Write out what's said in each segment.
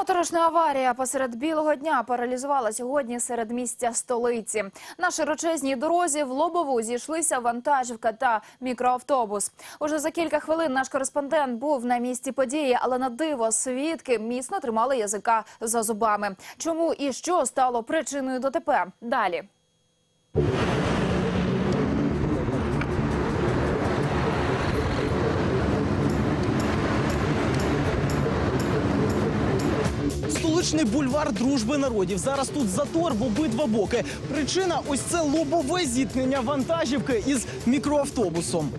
Моторошна аварія посеред білого дня паралізувала сьогодні серед місця столиці. На широчезній дорозі в Лобову зійшлися вантажівка та мікроавтобус. Уже за кілька хвилин наш кореспондент був на місці події, але на диво свідки міцно тримали язика за зубами. Чому і що стало причиною ДТП? Далі. Столичний бульвар дружби народів. Зараз тут затор в обидва боки. Причина ось це лобове зіткнення вантажівки із мікроавтобусом.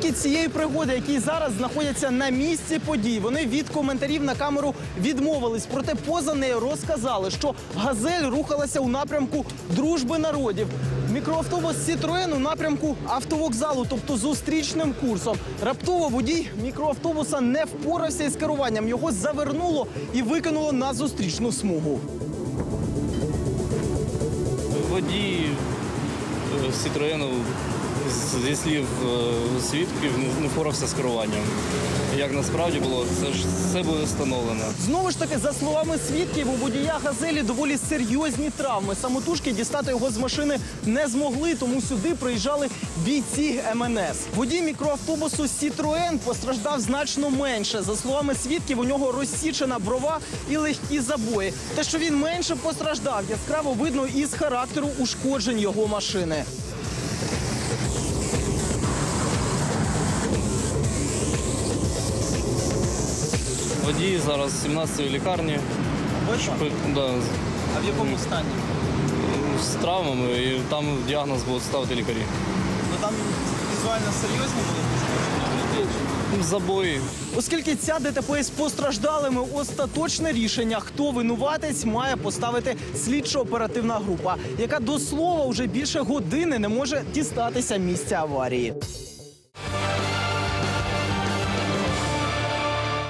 Свідки цієї пригоди, які зараз знаходяться на місці подій, вони від коментарів на камеру відмовились. Проте поза нею розказали, що газель рухалася у напрямку дружби народів. Мікроавтобус Citroen у напрямку автовокзалу, тобто зустрічним курсом. Раптово водій мікроавтобуса не впорався із керуванням. Його завернуло і викинуло на зустрічну смугу. Водій е, з- зі слів е, свідків, не- впорався з керуванням. Як насправді було, це ж все буде встановлено. Знову ж таки, за словами свідків, у водія газелі доволі серйозні травми. Самотужки дістати його з машини не змогли, тому сюди приїжджали бійці МНС. Водій мікроавтобусу Citroen постраждав значно менше. За словами свідків, у нього розсічена брова і легкі забої. Те, що він менше постраждав, яскраво видно із характеру ушкоджень його машини. Водій зараз з 17-ї лікарні Пи- да, А в якому стані? з травмами, і там діагноз будуть ставити лікарі. Ну там візуально серйозні були Забої. Оскільки ця ДТП з постраждалими остаточне рішення, хто винуватець, має поставити слідчо-оперативна група, яка до слова вже більше години не може дістатися місця аварії.